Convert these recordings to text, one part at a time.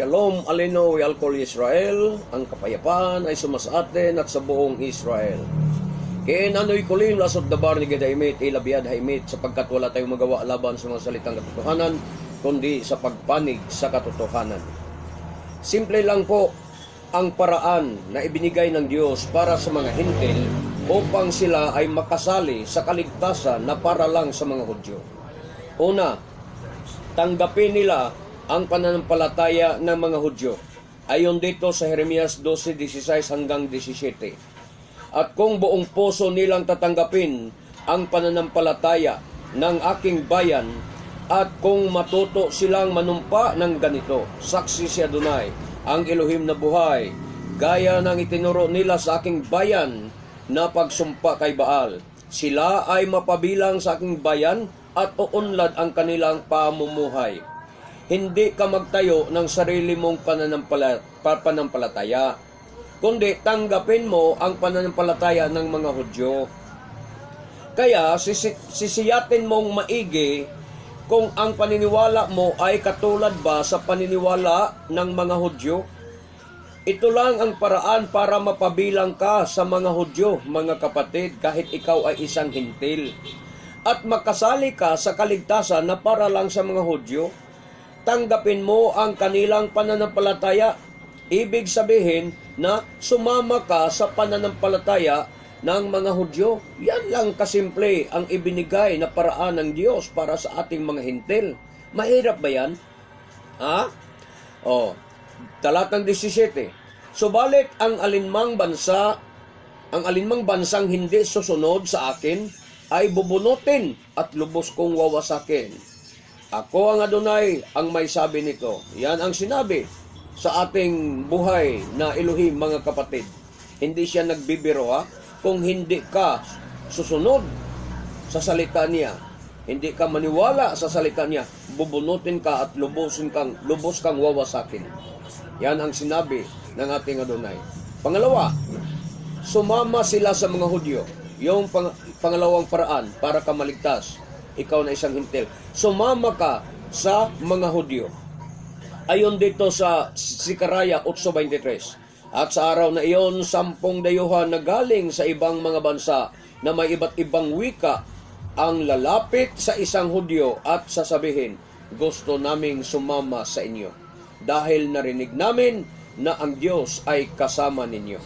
Shalom Alino Alcohol Israel, ang kapayapaan ay sumasa atin at sa buong Israel. Kaya nanoy kulim lasod dabar ni Gedahimit, ilabiyad haimit, sapagkat wala tayong magawa laban sa mga salitang katotohanan, kundi sa pagpanig sa katotohanan. Simple lang po ang paraan na ibinigay ng Diyos para sa mga hintil upang sila ay makasali sa kaligtasan na para lang sa mga Hudyo. Una, tanggapin nila ang pananampalataya ng mga Hudyo. Ayon dito sa Jeremias 12:16 hanggang 17. At kung buong puso nilang tatanggapin ang pananampalataya ng aking bayan at kung matuto silang manumpa ng ganito, saksi si Adonai, ang Elohim na buhay, gaya ng itinuro nila sa aking bayan na pagsumpa kay Baal. Sila ay mapabilang sa aking bayan at uunlad ang kanilang pamumuhay hindi ka magtayo ng sarili mong pananampala, pananampalataya, kundi tanggapin mo ang pananampalataya ng mga Hudyo. Kaya sisi, sisiyatin mong maigi kung ang paniniwala mo ay katulad ba sa paniniwala ng mga Hudyo. Ito lang ang paraan para mapabilang ka sa mga Hudyo, mga kapatid, kahit ikaw ay isang hintil. At makasali ka sa kaligtasan na para lang sa mga Hudyo tanggapin mo ang kanilang pananampalataya. Ibig sabihin na sumama ka sa pananampalataya ng mga Hudyo. Yan lang kasimple ang ibinigay na paraan ng Diyos para sa ating mga hintil. Mahirap ba yan? Ha? O, talatang 17. Subalit ang alinmang bansa, ang alinmang bansang hindi susunod sa akin, ay bubunutin at lubos kong wawasakin. Ako ang Adonai ang may sabi nito. Yan ang sinabi sa ating buhay na Elohim mga kapatid. Hindi siya nagbibiro ha. Kung hindi ka susunod sa salita niya, hindi ka maniwala sa salita niya, bubunutin ka at lubusin kang, lubos kang wawasakin. Yan ang sinabi ng ating Adonai. Pangalawa, sumama sila sa mga Hudyo. Yung pang, pangalawang paraan para ka maligtas ikaw na isang hintil. Sumama ka sa mga Hudyo. Ayon dito sa Sikaraya 8.23. At sa araw na iyon, sampung dayuhan na galing sa ibang mga bansa na may iba't ibang wika ang lalapit sa isang Hudyo at sasabihin, gusto naming sumama sa inyo dahil narinig namin na ang Diyos ay kasama ninyo.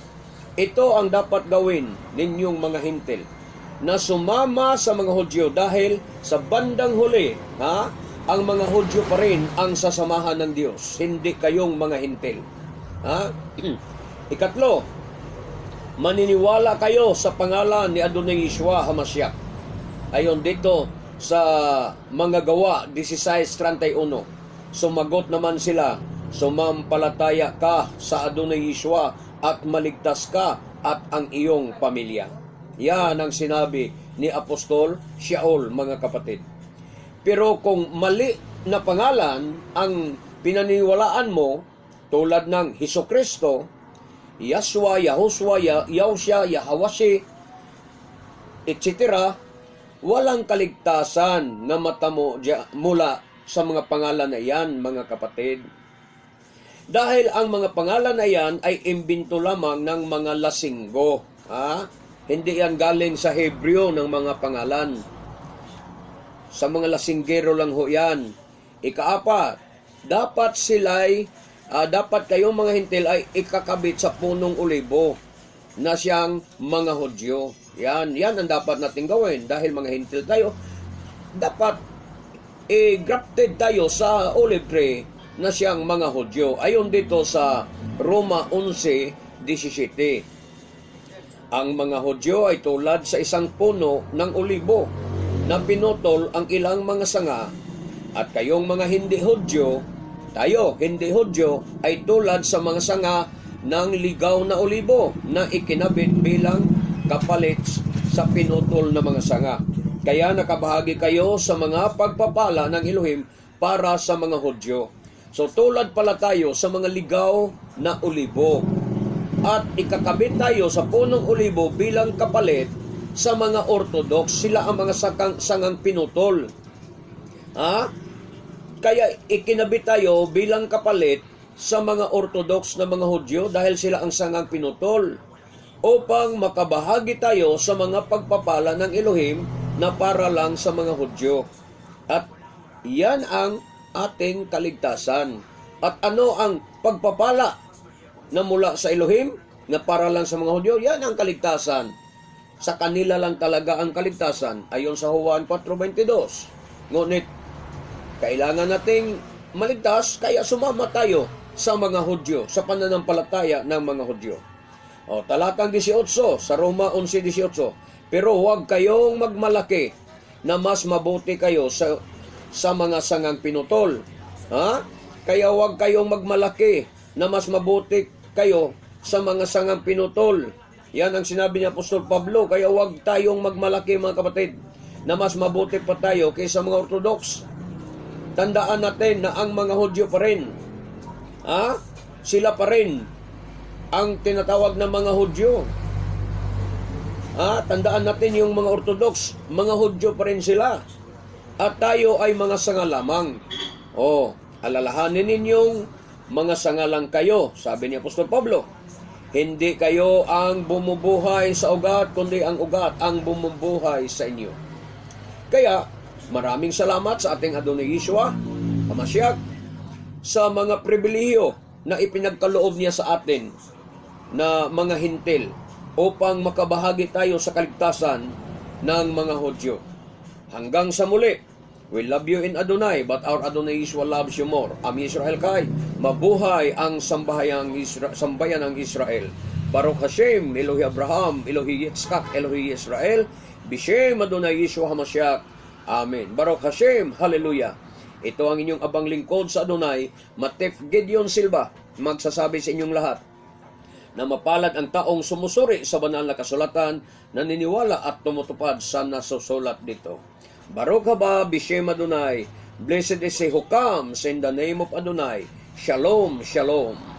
Ito ang dapat gawin ninyong mga hintil na sumama sa mga Hudyo dahil sa bandang huli, ha, ang mga Hudyo pa rin ang sasamahan ng Diyos, hindi kayong mga hintil. Ha? Ikatlo, maniniwala kayo sa pangalan ni Adonai Yeshua Hamashiach. Ayon dito sa mga gawa 16.31, sumagot naman sila, sumampalataya ka sa Adonai Yeshua at maligtas ka at ang iyong pamilya. Yan ang sinabi ni Apostol Shaul, mga kapatid. Pero kung mali na pangalan ang pinaniwalaan mo, tulad ng Heso Kristo, Yaswa, Yahuswa, Yahusya, Yahawasi, etc., walang kaligtasan na mata mo mula sa mga pangalan na yan, mga kapatid. Dahil ang mga pangalan na yan ay imbinto lamang ng mga lasinggo. Ha? Hindi yan galing sa Hebreo ng mga pangalan. Sa mga lasinggero lang ho yan. Ikaapat, dapat sila'y, uh, dapat kayong mga hintil ay ikakabit sa punong ulibo na siyang mga Hudyo. Yan, yan ang dapat natin gawin dahil mga hintil tayo. Dapat i-grafted tayo sa olive tree na siyang mga Hudyo. Ayon dito sa Roma 11:17. Ang mga Hudyo ay tulad sa isang puno ng olibo na pinutol ang ilang mga sanga at kayong mga hindi Hudyo, tayo, hindi Hudyo, ay tulad sa mga sanga ng ligaw na olibo na ikinabit bilang kapalit sa pinutol na mga sanga. Kaya nakabahagi kayo sa mga pagpapala ng Elohim para sa mga Hudyo. So tulad pala tayo sa mga ligaw na olibo at ikakabit tayo sa punong olibo bilang kapalit sa mga orthodox. Sila ang mga sakang, sangang pinutol. Ha? Kaya ikinabit tayo bilang kapalit sa mga Orthodox na mga Hudyo dahil sila ang sangang pinutol upang makabahagi tayo sa mga pagpapala ng Elohim na para lang sa mga Hudyo. At yan ang ating kaligtasan. At ano ang pagpapala na mula sa Elohim na para lang sa mga Hudyo? Yan ang kaligtasan. Sa kanila lang talaga ang kaligtasan ayon sa Juan 4.22. Ngunit, kailangan nating maligtas kaya sumama tayo sa mga Hudyo, sa pananampalataya ng mga Hudyo. O, talatang 18 sa Roma 11.18. Pero huwag kayong magmalaki na mas mabuti kayo sa sa mga sangang pinutol. Ha? Kaya huwag kayong magmalaki na mas mabuti kayo sa mga sangang pinutol. Yan ang sinabi ni Apostol Pablo. Kaya huwag tayong magmalaki mga kapatid na mas mabuti pa tayo kaysa mga Orthodox. Tandaan natin na ang mga Hudyo pa rin. Ha? Sila pa rin ang tinatawag na mga Hudyo. Ah, tandaan natin yung mga Orthodox, mga Hudyo pa rin sila. At tayo ay mga sanga lamang. Oh, alalahanin ninyong mga sanga lang kayo, sabi ni Apostol Pablo. Hindi kayo ang bumubuhay sa ugat, kundi ang ugat ang bumubuhay sa inyo. Kaya, maraming salamat sa ating Adonai Yeshua, Hamashiach, sa mga pribilehiyo na ipinagkaloob niya sa atin na mga hintil upang makabahagi tayo sa kaligtasan ng mga Hudyo. Hanggang sa muli, we love you in Adonai, but our Adonai Yeshua loves you more. Am Israel kay, mabuhay ang sambayang Isra- sambayan ng Israel. Baruch Hashem, Elohi Abraham, Elohi Yitzchak, Elohi Israel, Bishem Adonai Yeshua HaMashiach. Amen. Baruch Hashem, Hallelujah. Ito ang inyong abang lingkod sa Adonai, Matef Gideon Silva, magsasabi sa inyong lahat, na mapalad ang taong sumusuri sa banal na kasulatan, naniniwala at tumutupad sa nasusulat dito. Baruch haba Bishem Adonai, blessed is he who comes in the name of Adonai. Shalom, shalom.